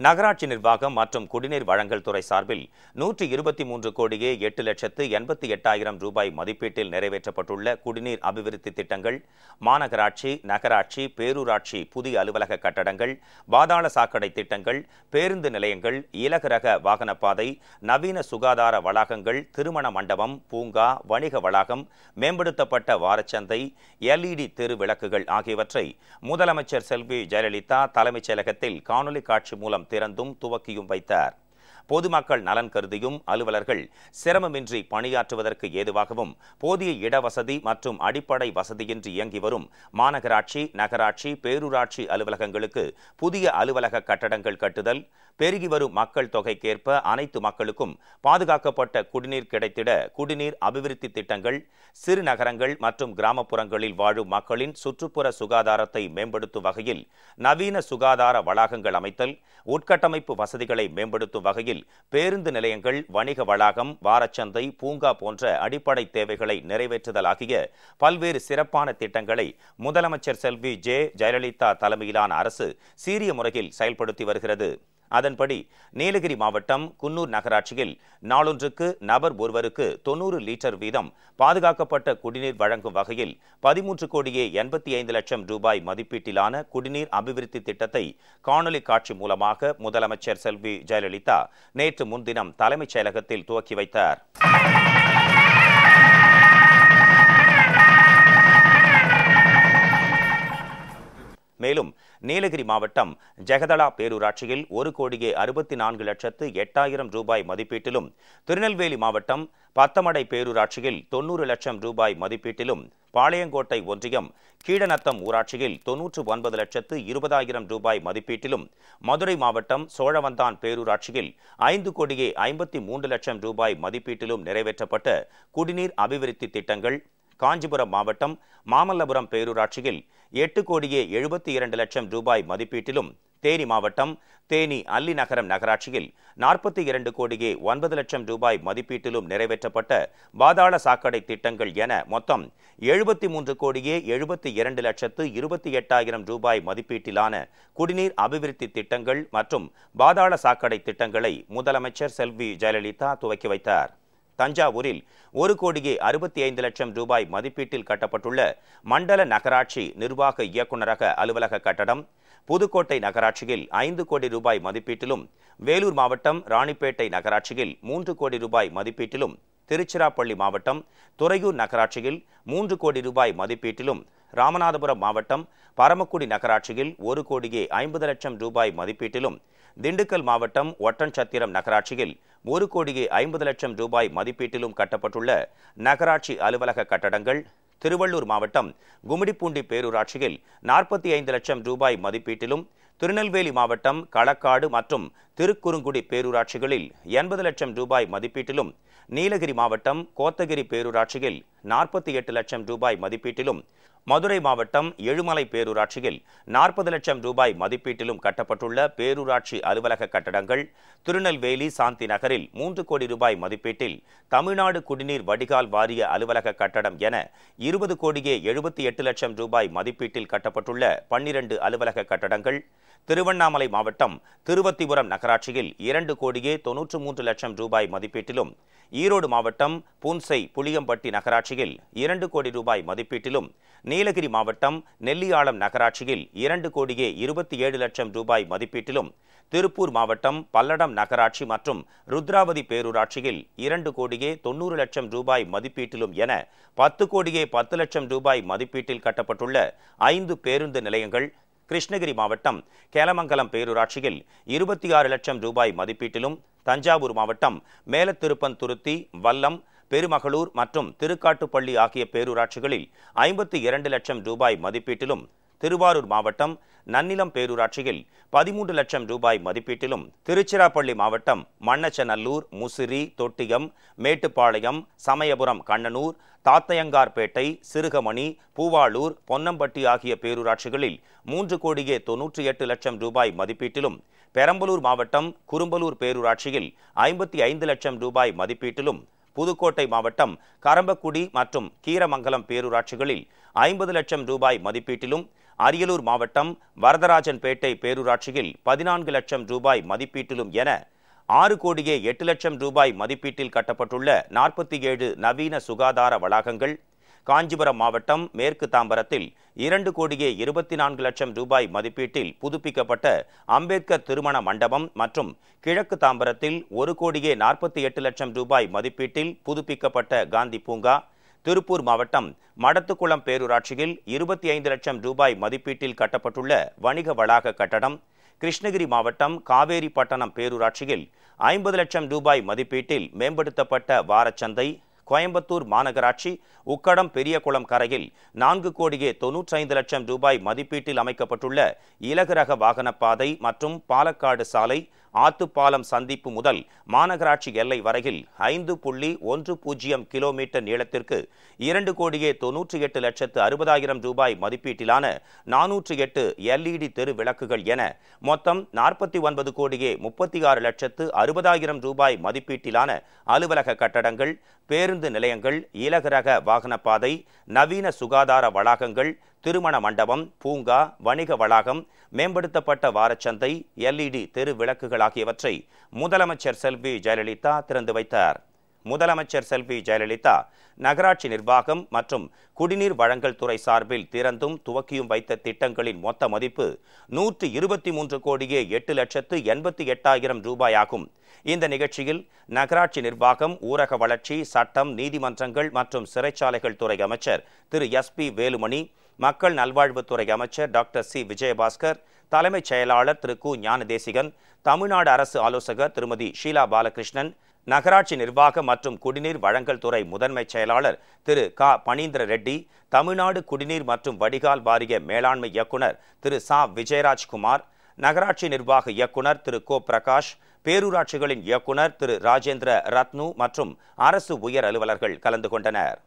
நகராட்சி நிர்வாகம் மற்றும் குடிநீர் வழங்கல் துறை சார்பில் நூற்றி இருபத்தி மூன்று கோடியே எட்டு லட்சத்து எண்பத்தி எட்டாயிரம் ரூபாய் மதிப்பீட்டில் நிறைவேற்றப்பட்டுள்ள குடிநீர் அபிவிருத்தி திட்டங்கள் மாநகராட்சி நகராட்சி பேரூராட்சி புதிய அலுவலக கட்டடங்கள் பாதாள சாக்கடை திட்டங்கள் பேருந்து நிலையங்கள் இலகுரக வாகனப்பாதை நவீன சுகாதார வளாகங்கள் திருமண மண்டபம் பூங்கா வணிக வளாகம் மேம்படுத்தப்பட்ட வாரச்சந்தை எல்இடி தெரு விளக்குகள் ஆகியவற்றை முதலமைச்சர் செல்வி ஜெயலலிதா தலைமைச் செயலகத்தில் காணொலி காட்சி மூலம் திறந்தும் துவக்கியும் வைத்தார். பொதுமக்கள் நலன் கருதியும் அலுவலர்கள் சிரமமின்றி பணியாற்றுவதற்கு ஏதுவாகவும் போதிய இடவசதி மற்றும் அடிப்படை வசதியின்றி இயங்கி வரும் மாநகராட்சி நகராட்சி பேரூராட்சி அலுவலகங்களுக்கு புதிய அலுவலக கட்டடங்கள் கட்டுதல் பெருகி வரும் மக்கள் தொகைக்கேற்ப அனைத்து மக்களுக்கும் பாதுகாக்கப்பட்ட குடிநீர் கிடைத்திட குடிநீர் அபிவிருத்தி திட்டங்கள் சிறு நகரங்கள் மற்றும் கிராமப்புறங்களில் வாழும் மக்களின் சுற்றுப்புற சுகாதாரத்தை மேம்படுத்தும் வகையில் நவீன சுகாதார வளாகங்கள் அமைத்தல் உட்கட்டமைப்பு வசதிகளை மேம்படுத்தும் வகையில் பேருந்து நிலையங்கள் வணிக வளாகம் வாரச்சந்தை பூங்கா போன்ற அடிப்படை தேவைகளை நிறைவேற்றுதல் ஆகிய பல்வேறு சிறப்பான திட்டங்களை முதலமைச்சர் செல்வி ஜே. ஜெயலலிதா தலைமையிலான அரசு சீரிய முறையில் செயல்படுத்தி வருகிறது. அதன்படி நீலகிரி மாவட்டம் குன்னூர் நகராட்சியில் நாளொன்றுக்கு நபர் ஒருவருக்கு தொன்னூறு லிட்டர் வீதம் பாதுகாக்கப்பட்ட குடிநீர் வழங்கும் வகையில் பதிமூன்று கோடியே எண்பத்தி ஐந்து லட்சம் ரூபாய் மதிப்பீட்டிலான குடிநீர் அபிவிருத்தி திட்டத்தை காணொலி காட்சி மூலமாக முதலமைச்சர் செல்வி ஜெயலலிதா நேற்று முன்தினம் தலைமைச் செயலகத்தில் துவக்கி வைத்தார். மேலும் நீலகிரி மாவட்டம் ஜெகதலா பேரூராட்சியில் ஒரு கோடியே அறுபத்தி நான்கு லட்சத்து எட்டாயிரம் ரூபாய் மதிப்பீட்டிலும் திருநெல்வேலி மாவட்டம் பத்தமடை பேரூராட்சியில் தொன்னூறு லட்சம் ரூபாய் மதிப்பீட்டிலும் பாளையங்கோட்டை ஒன்றியம் கீழநத்தம் ஊராட்சியில் தொன்னூற்று ஒன்பது லட்சத்து இருபதாயிரம் ரூபாய் மதிப்பீட்டிலும் மதுரை மாவட்டம் சோழவந்தான் பேரூராட்சியில் ஐந்து கோடியே ஐம்பத்தி மூன்று லட்சம் ரூபாய் மதிப்பீட்டிலும் நிறைவேற்றப்பட்ட குடிநீர் அபிவிருத்தி திட்டங்கள் காஞ்சிபுரம் மாவட்டம் மாமல்லபுரம் பேரூராட்சியில் எட்டு கோடியே எழுபத்தி இரண்டு லட்சம் ரூபாய் மதிப்பீட்டிலும் தேனி மாவட்டம் தேனி அல்லி நகரம் நகராட்சியில் நாற்பத்தி இரண்டு கோடியே ஒன்பது லட்சம் ரூபாய் மதிப்பீட்டிலும் நிறைவேற்றப்பட்ட பாதாள சாக்கடை திட்டங்கள் என மொத்தம் எழுபத்தி மூன்று கோடியே எழுபத்தி இரண்டு லட்சத்து இருபத்தி எட்டாயிரம் ரூபாய் மதிப்பீட்டிலான குடிநீர் அபிவிருத்தி திட்டங்கள் மற்றும் பாதாள சாக்கடை திட்டங்களை முதலமைச்சர் செல்வி ஜெயலலிதா துவக்கி வைத்தார். தஞ்சாவூரில் ஒரு கோடியே அறுபத்தி ஐந்து லட்சம் ரூபாய் மதிப்பீட்டில் கட்டப்பட்டுள்ள மண்டல நகராட்சி நிர்வாக இயக்குநரக அலுவலக கட்டடம் புதுக்கோட்டை நகராட்சியில் ஐந்து கோடி ரூபாய் மதிப்பீட்டிலும் வேலூர் மாவட்டம் ராணிப்பேட்டை நகராட்சியில் மூன்று கோடி ரூபாய் மதிப்பீட்டிலும் திருச்சிராப்பள்ளி மாவட்டம் துறையூர் நகராட்சியில் மூன்று கோடி ரூபாய் மதிப்பீட்டிலும் ராமநாதபுரம் மாவட்டம் பரமக்குடி நகராட்சியில் ஒரு கோடியே ஐம்பது லட்சம் ரூபாய் மதிப்பீட்டிலும் திண்டுக்கல் மாவட்டம் ஒட்டன்சத்திரம் நகராட்சியில் ஒரு கோடியே ஐம்பது லட்சம் ரூபாய் மதிப்பீட்டிலும் கட்டப்பட்டுள்ள நகராட்சி அலுவலக கட்டடங்கள் திருவள்ளூர் மாவட்டம் கும்மிடிப்பூண்டி பேரூராட்சியில் நாற்பத்தி ஐந்து லட்சம் ரூபாய் மதிப்பீட்டிலும் திருநெல்வேலி மாவட்டம் களக்காடு மற்றும் திருக்குறுங்குடி பேரூராட்சிகளில் எண்பது லட்சம் ரூபாய் மதிப்பீட்டிலும் நீலகிரி மாவட்டம் கோத்தகிரி பேரூராட்சியில் நாற்பத்தி எட்டு லட்சம் ரூபாய் மதிப்பீட்டிலும் மதுரை மாவட்டம் எழுமலை பேரூராட்சியில் நாற்பது லட்சம் ரூபாய் மதிப்பீட்டிலும் கட்டப்பட்டுள்ள பேரூராட்சி அலுவலக கட்டடங்கள் திருநெல்வேலி சாந்தி நகரில் மூன்று கோடி ரூபாய் மதிப்பீட்டில் தமிழ்நாடு குடிநீர் வடிகால் வாரிய அலுவலக கட்டடம் என இருபது கோடியே எழுபத்தி எட்டு லட்சம் ரூபாய் மதிப்பீட்டில் கட்டப்பட்டுள்ள பன்னிரண்டு அலுவலக கட்டடங்கள் திருவண்ணாமலை மாவட்டம் திருவத்திபுரம் நகராட்சியில் இரண்டு கோடியே தொன்னூற்று மூன்று லட்சம் ரூபாய் மதிப்பீட்டிலும் ஈரோடு மாவட்டம் புன்சை புளியம்பட்டி நகராட்சியில் இரண்டு கோடி ரூபாய் மதிப்பீட்டிலும் நீலகிரி மாவட்டம் நெல்லியாளம் நகராட்சியில் இரண்டு கோடியே இருபத்தி ஏழு லட்சம் ரூபாய் மதிப்பீட்டிலும் திருப்பூர் மாவட்டம் பல்லடம் நகராட்சி மற்றும் ருத்ராவதி பேரூராட்சியில் இரண்டு கோடியே தொன்னூறு லட்சம் ரூபாய் மதிப்பீட்டிலும் என பத்து கோடியே பத்து லட்சம் ரூபாய் மதிப்பீட்டில் கட்டப்பட்டுள்ள ஐந்து பேருந்து நிலையங்கள் கிருஷ்ணகிரி மாவட்டம் கேலமங்கலம் பேரூராட்சியில் இருபத்தி ஆறு லட்சம் ரூபாய் மதிப்பீட்டிலும் தஞ்சாவூர் மாவட்டம் மேலத்திருப்பந்துருத்தி வல்லம் பெருமகளூர் மற்றும் திருக்காட்டுப்பள்ளி ஆகிய பேரூராட்சிகளில் ஐம்பத்தி இரண்டு லட்சம் ரூபாய் மதிப்பீட்டிலும் திருவாரூர் மாவட்டம் நன்னிலம் பேரூராட்சியில் பதிமூன்று லட்சம் ரூபாய் மதிப்பீட்டிலும் திருச்சிராப்பள்ளி மாவட்டம் மண்ணச்சநல்லூர் முசிறி தொட்டியம் மேட்டுப்பாளையம் சமயபுரம் கண்ணனூர் தாத்தையங்கார்பேட்டை சிறுகமணி பூவாளூர் பொன்னம்பட்டி ஆகிய பேரூராட்சிகளில் மூன்று கோடியே தொன்னூற்றி எட்டு லட்சம் ரூபாய் மதிப்பீட்டிலும் பெரம்பலூர் மாவட்டம் குறும்பலூர் பேரூராட்சியில் ஐம்பத்தி ஐந்து லட்சம் ரூபாய் மதிப்பீட்டிலும் புதுக்கோட்டை மாவட்டம் கரம்பக்குடி மற்றும் கீரமங்கலம் பேரூராட்சிகளில் ஐம்பது லட்சம் ரூபாய் மதிப்பீட்டிலும் அரியலூர் மாவட்டம் வரதராஜன்பேட்டை பேரூராட்சியில் பதினான்கு லட்சம் ரூபாய் மதிப்பீட்டிலும் என ஆறு கோடியே எட்டு லட்சம் ரூபாய் மதிப்பீட்டில் கட்டப்பட்டுள்ள நாற்பத்தி ஏழு நவீன சுகாதார வளாகங்கள் காஞ்சிபுரம் மாவட்டம் மேற்கு தாம்பரத்தில் இரண்டு கோடியே இருபத்தி நான்கு லட்சம் ரூபாய் மதிப்பீட்டில் புதுப்பிக்கப்பட்ட அம்பேத்கர் திருமண மண்டபம் மற்றும் கிழக்கு தாம்பரத்தில் ஒரு கோடியே நாற்பத்தி எட்டு லட்சம் ரூபாய் மதிப்பீட்டில் புதுப்பிக்கப்பட்ட காந்தி பூங்கா திருப்பூர் மாவட்டம் மடத்துக்குளம் பேரூராட்சியில் இருபத்தி ஐந்து லட்சம் ரூபாய் மதிப்பீட்டில் கட்டப்பட்டுள்ள வணிக வளாக கட்டடம் கிருஷ்ணகிரி மாவட்டம் காவேரிப்பட்டணம் பேரூராட்சியில் ஐம்பது லட்சம் ரூபாய் மதிப்பீட்டில் மேம்படுத்தப்பட்ட வாரச்சந்தை கோயம்புத்தூர் மாநகராட்சி உக்கடம் பெரியகுளம் கரையில் நான்கு கோடியே தொன்னூற்றைந்து லட்சம் ரூபாய் மதிப்பீட்டில் அமைக்கப்பட்டுள்ள இலகுரக வாகனப்பாதை மற்றும் பாலக்காடு சாலை ஆத்துப்பாலம் சந்திப்பு முதல் மாநகராட்சி எல்லை வரையில் ஐந்து புள்ளி ஒன்று பூஜ்ஜியம் கிலோமீட்டர் நீளத்திற்கு இரண்டு கோடியே தொன்னூற்றி எட்டு லட்சத்து அறுபதாயிரம் ரூபாய் மதிப்பீட்டிலான நானூற்று எட்டு எல்இடி தெரு விளக்குகள் என மொத்தம் நாற்பத்தி ஒன்பது கோடியே முப்பத்தி ஆறு லட்சத்து அறுபதாயிரம் ரூபாய் மதிப்பீட்டிலான அலுவலக கட்டடங்கள் பேருந்து நிலையங்கள் இலகுரக வாகனப்பாதை நவீன சுகாதார வளாகங்கள் திருமண மண்டபம் பூங்கா வணிக வளாகம் மேம்படுத்தப்பட்ட வாரச்சந்தை எல்இடி தெரு விளக்குகள் ஆகியவற்றை முதலமைச்சர் செல்வி ஜெயலலிதா திறந்து வைத்தார். முதலமைச்சர் செல்வி ஜெயலலிதா நகராட்சி நிர்வாகம் மற்றும் குடிநீர் வழங்கல் துறை சார்பில் திறந்தும் துவக்கியும் வைத்த திட்டங்களின் மொத்த மதிப்பு நூற்று இருபத்தி மூன்று கோடியே எட்டு லட்சத்து எண்பத்தி எட்டாயிரம் ரூபாய் ஆகும் இந்த நிகழ்ச்சியில் நகராட்சி நிர்வாகம் ஊரக வளர்ச்சி சட்டம் நீதிமன்றங்கள் மற்றும் சிறைச்சாலைகள் துறை அமைச்சர் திரு எஸ் பி வேலுமணி மக்கள் நல்வாழ்வுத்துறை அமைச்சர் டாக்டர் சி. விஜயபாஸ்கர் தலைமைச் செயலாளர் திரு. கு. ஞானதேசிகன் தமிழ்நாடு அரசு ஆலோசகர் திருமதி ஷீலா பாலகிருஷ்ணன் நகராட்சி நிர்வாக மற்றும் குடிநீர் வழங்கல் துறை முதன்மைச் செயலாளர் திரு. க. பனீந்திர ரெட்டி தமிழ்நாடு குடிநீர் மற்றும் வடிகால் வாரிய மேலாண்மை இயக்குனர் திரு. சா. விஜயராஜ்குமார் நகராட்சி நிர்வாக இயக்குனர் திரு. கோ. பிரகாஷ் பேரூராட்சிகளின் இயக்குனர் திரு. ராஜேந்திர ரத்னு மற்றும் அரசு உயர் அலுவலர்கள் கலந்து கொண்டனர்.